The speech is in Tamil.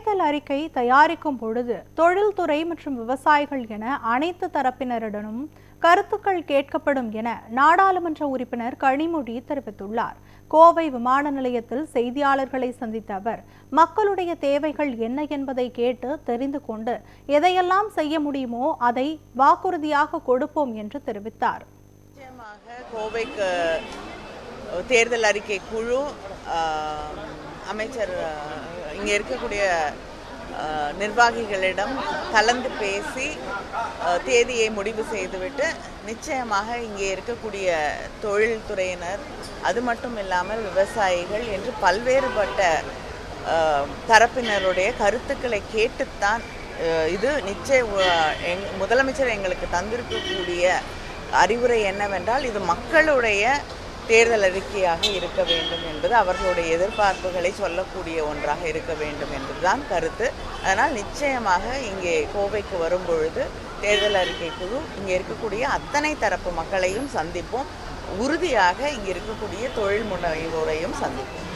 தேர்தல் அறிக்கை தயாரிக்கும் பொழுது தொழில்துறை மற்றும் விவசாயிகள் என அனைத்து தரப்பினரிடமும் கருத்துக்கள் கேட்கப்படும் என நாடாளுமன்ற உறுப்பினர் கனிமொழி தெரிவித்துள்ளார். கோவை விமான நிலையத்தில் செய்தியாளர்களை சந்தித்த அவர் மக்களுடைய தேவைகள் என்ன என்பதை கேட்டு தெரிந்து கொண்டு எதையெல்லாம் செய்ய முடியுமோ அதை வாக்குறுதியாக கொடுப்போம் என்று தெரிவித்தார். கோவைக்கு தேர்தல் அறிக்கை குழு அமைச்சர் இங்கே இருக்கக்கூடிய நிர்வாகிகளிடம் கலந்து பேசி தேதியை முடிவு செய்துவிட்டு நிச்சயமாக இங்கே இருக்கக்கூடிய தொழில்துறையினர் அது மட்டும் இல்லாமல் விவசாயிகள் என்று பல்வேறுபட்ட தரப்பினருடைய கருத்துக்களை கேட்டுத்தான் இது நிச்சய எங் முதலமைச்சர் எங்களுக்கு தந்திருக்கக்கூடிய அறிவுரை என்னவென்றால் இது மக்களுடைய தேர்தல் அறிக்கையாக இருக்க வேண்டும் என்பது அவர்களுடைய எதிர்பார்ப்புகளை சொல்லக்கூடிய ஒன்றாக இருக்க வேண்டும் என்பதுதான் கருத்து. அதனால் நிச்சயமாக இங்கே கோவைக்கு வரும்பொழுது தேர்தல் அறிக்கை குழு இங்கே இருக்கக்கூடிய அத்தனை தரப்பு மக்களையும் சந்திப்போம். உறுதியாக இங்கே இருக்கக்கூடிய தொழில் முனைவோரையும் சந்திப்போம்.